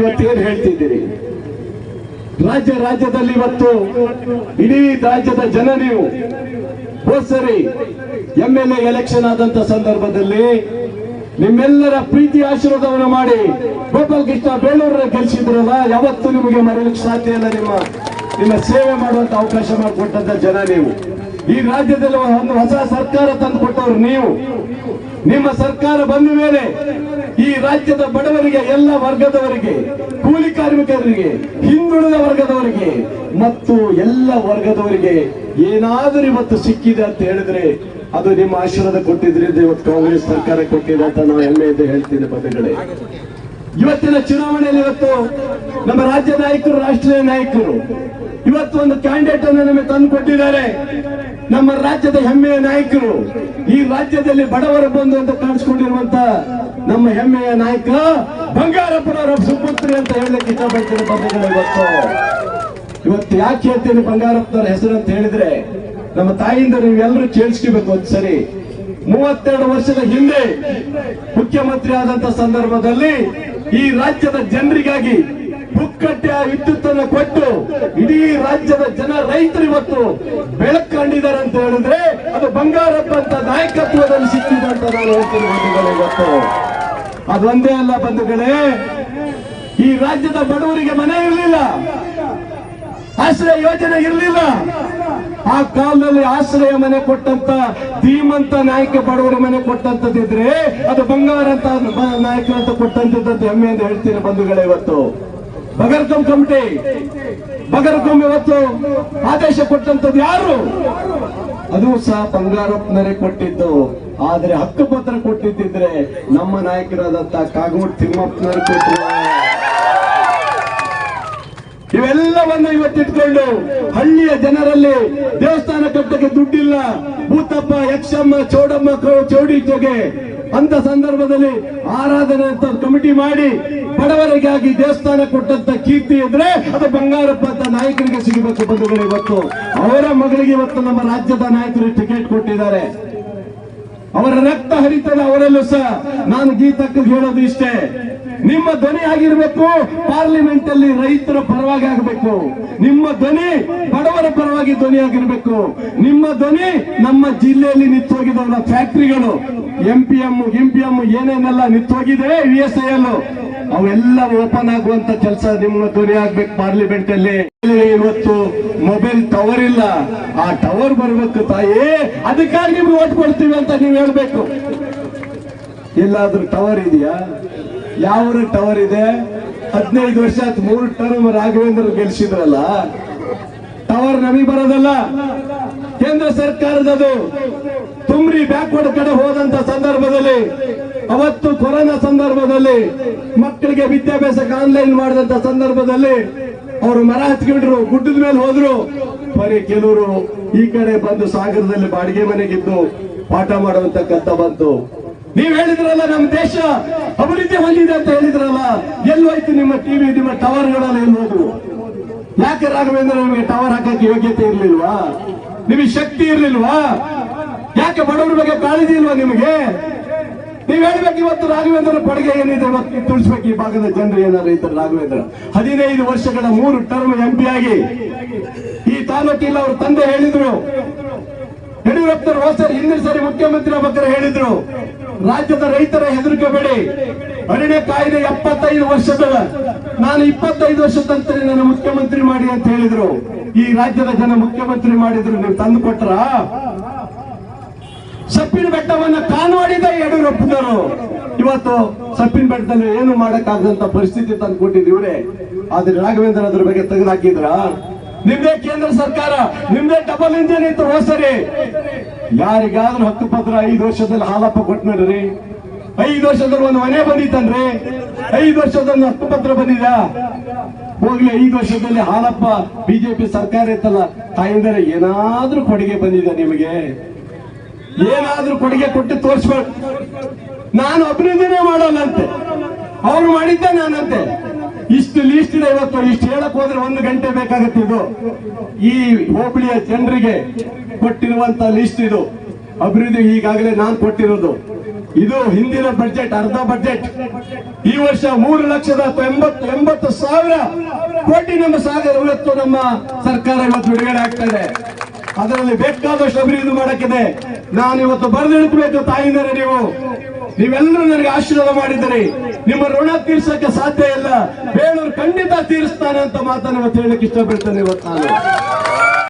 ಇವತ್ತೇನು ಹೇಳ್ತಿದ್ದೀರಿ? ರಾಜ್ಯ ರಾಜ್ಯದಲ್ಲಿ ಇವತ್ತು ಇಡೀ ರಾಜ್ಯದ ಜನ ನೀವು ಸರಿ ಎಂ ಎಲ್ ಎ ಎಲೆಕ್ಷನ್ ಆದಂತ ಸಂದರ್ಭದಲ್ಲಿ ನಿಮ್ಮೆಲ್ಲರ ಪ್ರೀತಿ ಆಶೀರ್ವಾದವನ್ನು ಮಾಡಿ ಗೋಪಾಲ್ ಕೃಷ್ಣ ಬೇಳೂರ ಗೆಲ್ಸಿದ್ರಲ್ಲ, ಯಾವತ್ತೂ ನಿಮಗೆ ಮರೆಯಲಿಕ್ಕೆ ಸಾಧ್ಯ ಇಲ್ಲ ನಿಮ್ಮ ನಿಮ್ಮ ಸೇವೆ ಮಾಡುವಂತ ಅವಕಾಶ ಮಾಡಿಕೊಟ್ಟಂತ ಜನ ನೀವು. ಈ ರಾಜ್ಯದಲ್ಲಿ ಒಂದು ಹೊಸ ಸರ್ಕಾರ ತಂದುಕೊಟ್ಟವ್ರು ನೀವು. ನಿಮ್ಮ ಸರ್ಕಾರ ಬಂದ ಮೇಲೆ ಈ ರಾಜ್ಯದ ಬಡವರಿಗೆ, ಎಲ್ಲ ವರ್ಗದವರಿಗೆ, ಕೂಲಿ ಕಾರ್ಮಿಕರಿಗೆ, ಹಿಂದುಳಿದ ವರ್ಗದವರಿಗೆ, ಮತ್ತು ಎಲ್ಲ ವರ್ಗದವರಿಗೆ ಏನಾದರೂ ಇವತ್ತು ಸಿಕ್ಕಿದೆ ಅಂತ ಹೇಳಿದ್ರೆ ಅದು ನಿಮ್ಮ ಆಶೀರ್ವಾದ ಕೊಟ್ಟಿದ್ರಿಂದ ಇವತ್ತು ಕಾಂಗ್ರೆಸ್ ಸರ್ಕಾರ ಕೊಟ್ಟಿದೆ ಅಂತ ನಾವು ಇದೆ ಹೇಳ್ತೀನಿ ಬಂಧುಗಳೇ. ಇವತ್ತಿನ ಚುನಾವಣೆಯಲ್ಲಿ ಇವತ್ತು ನಮ್ಮ ರಾಜ್ಯ ನಾಯಕರು, ರಾಷ್ಟ್ರೀಯ ನಾಯಕರು ಇವತ್ತು ಒಂದು ಕ್ಯಾಂಡಿಡೇಟ್ ಅನ್ನು ನಮಗೆ ತಂದು ಕೊಟ್ಟಿದ್ದಾರೆ. ನಮ್ಮ ರಾಜ್ಯದ ಹೆಮ್ಮೆಯ ನಾಯಕರು. ಈ ರಾಜ್ಯದಲ್ಲಿ ಬಡವರ ಬಂದು ಅಂತ ಕಾಣಿಸ್ಕೊಂಡಿರುವಂತ ನಮ್ಮ ಹೆಮ್ಮೆಯ ನಾಯಕ ಬಂಗಾರಪ್ಪನವರ ಸುಪುತ್ರಿ ಅಂತ ಹೇಳಲಿಕ್ಕೆ ಇಷ್ಟಪಡ್ತೀನಿ ಬಂಧುಗಳು ಇವತ್ತು. ಇವತ್ತು ಯಾಕೆ ಹೇಳ್ತೀನಿ ಬಂಗಾರಪ್ಪನವರ ಹೆಸರು ಅಂತ ಹೇಳಿದ್ರೆ, ನಮ್ಮ ತಾಯಿಯಿಂದ ನೀವೆಲ್ಲರೂ ಕೇಳಿಸ್ಕೋಬೇಕು ಒಂದ್ ಸರಿ. ಮೂವತ್ತೆರಡು ವರ್ಷದ ಹಿಂದೆ ಮುಖ್ಯಮಂತ್ರಿ ಆದಂತ ಸಂದರ್ಭದಲ್ಲಿ ಈ ರಾಜ್ಯದ ಜನರಿಗಾಗಿ ಪುಕ್ಕಟ್ಟೆಯ ವಿದ್ಯುತ್ ಅನ್ನು ಕೊಟ್ಟು ಇಡೀ ರಾಜ್ಯದ ಜನ ರೈತರು ಇವತ್ತು ಬೆಳಕು ಕಂಡಿದ್ದಾರೆ ಅಂತ ಹೇಳಿದ್ರೆ ಅದು ಬಂಗಾರಪ್ಪ ಅಂತ ನಾಯಕತ್ವದಲ್ಲಿ ಸಿಕ್ಕಿದೆ ಅಂತ ನಾನು ಹೇಳ್ತೀನಿ ಇವತ್ತು. ಅದೊಂದೇ ಅಲ್ಲ ಬಂಧುಗಳೇ, ಈ ರಾಜ್ಯದ ಬಡವರಿಗೆ ಮನೆ ಇರಲಿಲ್ಲ, ಆಶ್ರಯ ಯೋಜನೆ ಇರಲಿಲ್ಲ. ಆ ಕಾಲದಲ್ಲಿ ಆಶ್ರಯ ಮನೆ ಕೊಟ್ಟಂತ ಧೀಮಂತ ನಾಯಕ ಬಡವರ ಮನೆ ಕೊಟ್ಟಂತದಿದ್ರೆ ಅದು ಬಂಗಾರ ಅಂತ ಬ- ನಾಯಕ ಅಂತ ಕೊಟ್ಟಂತದ್ದು ಹೆಮ್ಮೆ ಅಂತ ಹೇಳ್ತೀನಿ ಬಂಧುಗಳೇ ಇವತ್ತು. ಬಗರ್ಕಂ ಕಮಿಟಿ ಬಗರ್ಕಂ ಇವತ್ತು ಆದೇಶ ಕೊಟ್ಟಂತದ್ದು ಯಾರು? ಅದು ಸಹ ಬಂಗಾರಪ್ಪನರೇ ಕೊಟ್ಟಿದ್ದು. ಆದ್ರೆ ಹಕ್ಕುಪತ್ರ ಕೊಟ್ಟಿದ್ದಿದ್ರೆ ನಮ್ಮ ನಾಯಕರಾದಂತ ಕಾಗೋಡ್ ತಿಮ್ಮಪ್ಪನವರು ಕೊಟ್ಟರು ಇವೆಲ್ಲವನ್ನು ಇವತ್ತಿಟ್ಕೊಂಡು ಹಳ್ಳಿಯ ಜನರಲ್ಲಿ ದೇವಸ್ಥಾನ ಕಟ್ಟಕ್ಕೆ ದುಡ್ಡಿಲ್ಲ. ಭೂತಪ್ಪ, ಯಕ್ಷಮ್ಮ, ಚೌಡಮ್ಮ ಚೌಡಿ ಜೊಗೆ ಅಂತ ಸಂದರ್ಭದಲ್ಲಿ ಆರಾಧನೆ ಅಂತ ಕಮಿಟಿ ಮಾಡಿ ಬಡವರಿಗಾಗಿ ದೇವಸ್ಥಾನ ಕೊಟ್ಟಂತ ಕೀರ್ತಿ ಇದ್ರೆ ಅದು ಬಂಗಾರಪ್ಪ ಅಂತ ನಾಯಕರಿಗೆ ಸಿಗಬೇಕು ಬಂಧುಗಳು ಇವತ್ತು. ಅವರ ಮಗಳಿಗೆ ಇವತ್ತು ನಮ್ಮ ರಾಜ್ಯದ ನಾಯಕರು ಟಿಕೆಟ್ ಕೊಟ್ಟಿದ್ದಾರೆ. ಅವರ ರಕ್ತ ಹರಿತದ ಅವರಲ್ಲೂ ಸಹ ನಾನು ಗೀತಕ್ಕೆ ಹೇಳೋದು ಇಷ್ಟೇ. ನಿಮ್ಮ ಧ್ವನಿ ಆಗಿರ್ಬೇಕು ಪಾರ್ಲಿಮೆಂಟ್ ಅಲ್ಲಿ ರೈತರ ಪರವಾಗಿ ಆಗಬೇಕು. ನಿಮ್ಮ ಧ್ವನಿ ಬಡವರ ಪರವಾಗಿ ಧ್ವನಿ ಆಗಿರ್ಬೇಕು. ನಿಮ್ಮ ಧ್ವನಿ ನಮ್ಮ ಜಿಲ್ಲೆಯಲ್ಲಿ ನಿಂತೋಗಿದ್ದವರ ಫ್ಯಾಕ್ಟರಿಗಳು M P M M P M ಏನೇನೆಲ್ಲ ನಿಂತೋಗಿದೆ ವಿ ಎಸ್ ಐ ಎಲ್ ಅವೆಲ್ಲ ಓಪನ್ ಆಗುವಂತ ಕೆಲಸ ನಿಮ್ಮ ಧ್ವನಿ ಆಗ್ಬೇಕು ಪಾರ್ಲಿಮೆಂಟ್ ಅಲ್ಲಿ ಇವತ್ತು ಮೊಬೈಲ್ ಟವರ್ ಇಲ್ಲ. ಆ ಟವರ್ ಬರ್ಬೇಕು ತಾಯಿ. ಅದಕ್ಕಾಗಿ ನಿಮ್ಗೆ ಓಟ್ ಕೊಡ್ತೀವಿ ಅಂತ ನೀವು ಹೇಳ್ಬೇಕು. ಎಲ್ಲಾದ್ರೂ ಟವರ್ ಇದೆಯಾ? ಯಾವ ಟವರ್ ಇದೆ? ಹದಿನೈದು ವರ್ಷ ಆಯ್ತು, ಮೂರು ಟರ್ಮ್ ರಾಘವೇಂದ್ರ ಗೆಲ್ಸಿದ್ರಲ್ಲ. ಟವರ್ ನಮಗೆ ಬರೋದಲ್ಲ. ಕೇಂದ್ರ ಸರ್ಕಾರದದು. ತುಮ್ರಿ ಬ್ಯಾಕ್ವರ್ಡ್ ಕಡೆ ಹೋದಂತ ಸಂದರ್ಭದಲ್ಲಿ, ಅವತ್ತು ಕೊರೋನಾ ಸಂದರ್ಭದಲ್ಲಿ, ಮಕ್ಕಳಿಗೆ ವಿದ್ಯಾಭ್ಯಾಸಕ್ಕೆ ಆನ್ಲೈನ್ ಮಾಡಿದಂತ ಸಂದರ್ಭದಲ್ಲಿ ಅವರು ಮರ ಹಚ್ಕೊಂಡ್ರು ಗುಡ್ಡದ ಮೇಲೆ ಹೋದ್ರು. ಬರೀ ಕೆಲವರು ಈ ಕಡೆ ಬಂದು ಸಾಗರದಲ್ಲಿ ಬಾಡಿಗೆ ಮನೆಗಿದ್ದು ಪಾಠ ಮಾಡುವಂತ ಕಂತ ಬಂತು. ನೀವ್ ಹೇಳಿದ್ರಲ್ಲ ನಮ್ಮ ದೇಶ ಅಭಿವೃದ್ಧಿ ಹೊಂದಿದೆ ಅಂತ ಹೇಳಿದ್ರಲ್ಲ ಎಲ್ಲೋಯ್ತು ನಿಮ್ಮ ಟಿವಿ ನಿಮ್ಮ ಟವರ್ಗಳೆಲ್ಲ ಎಲ್ಲಿ ಹೋದ್ರು ಯಾಕೆ ರಾಘವೇಂದ್ರ ನಿಮಗೆ ಟವರ್ ಹಾಕಕ್ಕೆ ಯೋಗ್ಯತೆ ಇರ್ಲಿಲ್ವಾ? ನಿಮಗೆ ಶಕ್ತಿ ಇರ್ಲಿಲ್ವಾ? ಯಾಕೆ ಬಡವರ ಬಗ್ಗೆ ಕಾಳಜಿ ಇಲ್ವಾ ನಿಮಗೆ? ನೀವ್ ಹೇಳ್ಬೇಕು ಇವತ್ತು ರಾಘವೇಂದ್ರ ಕೊಡುಗೆ ಏನಿದೆ ಇವತ್ತು ತಿಳಿಸ್ಬೇಕು ಈ ಭಾಗದ ಜನರು ಏನಾದ್ರು ಇದ್ದಾರೆ ರಾಘವೇಂದ್ರ. ಹದಿನೈದು ವರ್ಷಗಳ ಮೂರು ಟರ್ಮ್ ಎಂ ಪಿ ಆಗಿ. ಈ ತಾಲೂಕಿಲ್ಲ ಅವ್ರ ತಂದೆ ಹೇಳಿದ್ರು. ಯಡಿಯೂರಪ್ಪನವರು ಹೋದ ಸರಿ ಹಿಂದಿನ ಸರಿ ಮುಖ್ಯಮಂತ್ರಿ ಬಗ್ಗೆ ಹೇಳಿದ್ರು. ರಾಜ್ಯದ ರೈತರ ಹೆದರಿಕೆಬೇಡಿ. ಅರಣ್ಯ ಕಾಯ್ದೆ ಎಪ್ಪತ್ತೈದು ವರ್ಷದ ನಾನು ಇಪ್ಪತ್ತೈದು ವರ್ಷದ ತಂತ್ರ ನನ್ನ ಮುಖ್ಯಮಂತ್ರಿ ಮಾಡಿ ಅಂತ ಹೇಳಿದ್ರು. ಈ ರಾಜ್ಯದ ಜನ ಮುಖ್ಯಮಂತ್ರಿ ಮಾಡಿದ್ರು. ನೀವು ತಂದು ಕೊಟ್ರ? ಸಪ್ಪಿನ ಬೆಟ್ಟವನ್ನ ಕಾನೂಡಿದ ಯಡಿಯೂರಪ್ಪನವರು. ಇವತ್ತು ಸಪ್ಪಿನ ಬೆಟ್ಟದಲ್ಲಿ ಏನು ಮಾಡಕ್ಕಾಗದಂತ ಪರಿಸ್ಥಿತಿ ತಂದು ಕೊಟ್ಟಿದ್ದೀವ್ರೆ ಆದ್ರೆ ರಾಘವೇಂದ್ರ ಅದ್ರ ಬಗ್ಗೆ ತೆಗೆದುಹಾಕಿದ್ರ ನಿಮ್ದೇ ಕೇಂದ್ರ ಸರ್ಕಾರ, ನಿಮ್ದೇ ಡಬಲ್ ಇಂಜಿನ್ ಇತ್ತು ಹೋಸರಿ. ಸರಿ ಯಾರಿಗಾದ್ರೂ ಪತ್ರ ಐದು ವರ್ಷದಲ್ಲಿ ಹಾಲಪ್ಪ ಕೊಟ್ಟನಡ್ರಿ ಐದು ವರ್ಷದಲ್ಲಿ ಒಂದು ಮನೆ ಬಂದಿತ್ತನ್ರಿ? ಐದು ವರ್ಷದಲ್ಲಿ ಹತ್ತು ಪತ್ರ ಬಂದಿದ? ಹೋಗ್ಲಿ, ಐದು ವರ್ಷದಲ್ಲಿ ಹಾಲಪ್ಪ ಬಿಜೆಪಿ ಸರ್ಕಾರ ಇತ್ತಲ್ಲ. ತಾಯಿಂದರೆ, ಏನಾದ್ರೂ ಕೊಡುಗೆ ಬಂದಿದೆ ನಿಮಗೆ? ಏನಾದ್ರೂ ಕೊಡುಗೆ ಕೊಟ್ಟು ತೋರಿಸ್ಬೇಕು. ನಾನು ಅಭಿನಂದನೆ ಮಾಡೋಲ್ಲಂತೆ. ಅವ್ರು ಮಾಡಿದ್ದೆ ನಾನಂತೆ. ಇಷ್ಟು ಲೀಸ್ಟ್ ಇದೆ ಇವತ್ತು. ಇಷ್ಟು ಹೇಳಕ್ ಹೋದ್ರೆ ಒಂದು ಗಂಟೆ ಬೇಕಾಗುತ್ತೆ ಇದು. ಈ ಹೋಬಳಿಯ ಜನರಿಗೆ ಕೊಟ್ಟಿರುವಂತ ಲೀಸ್ಟ್ ಇದು. ಅಭಿವೃದ್ಧಿ ಈಗಾಗಲೇ ನಾನು ಕೊಟ್ಟಿರೋದು. ಇದು ಹಿಂದಿನ ಬಜೆಟ್ ಅರ್ಧ ಬಜೆಟ್ ಈ ವರ್ಷ ಮೂರು ಲಕ್ಷದ ಎಂಬತ್ತು ಎಂಬತ್ತು ಸಾವಿರ ಕೋಟಿ ನಮ್ಮ ಸಾಗರ ಇವತ್ತು ನಮ್ಮ ಸರ್ಕಾರ ಇವತ್ತು ಬಿಡುಗಡೆ ಆಗ್ತದೆ ಅದರಲ್ಲಿ ಬೇಕಾದಷ್ಟು ಅಭಿವೃದ್ಧಿ ಮಾಡಕ್ಕಿದೆ. ನಾನು ಇವತ್ತು ಬರೆದಿಡ್ಬೇಕು ತಾಯಿಂದರೆ ನೀವು. ನೀವೆಲ್ಲರೂ ನನಗೆ ಆಶೀರ್ವಾದ ಮಾಡಿದ್ದೀರಿ. ನಿಮ್ಮ ಋಣ ತೀರ್ಸಕ್ಕೆ ಸಾಧ್ಯ ಇಲ್ಲ. ಬೇಳೂರು ಖಂಡಿತ ತೀರಿಸ್ತಾನೆ ಅಂತ ಮಾತನ್ನು ಇವತ್ತು ಹೇಳಕ್ಕೆ ಇಷ್ಟಪಡ್ತೇನೆ ಇವತ್ತು ನಾನು.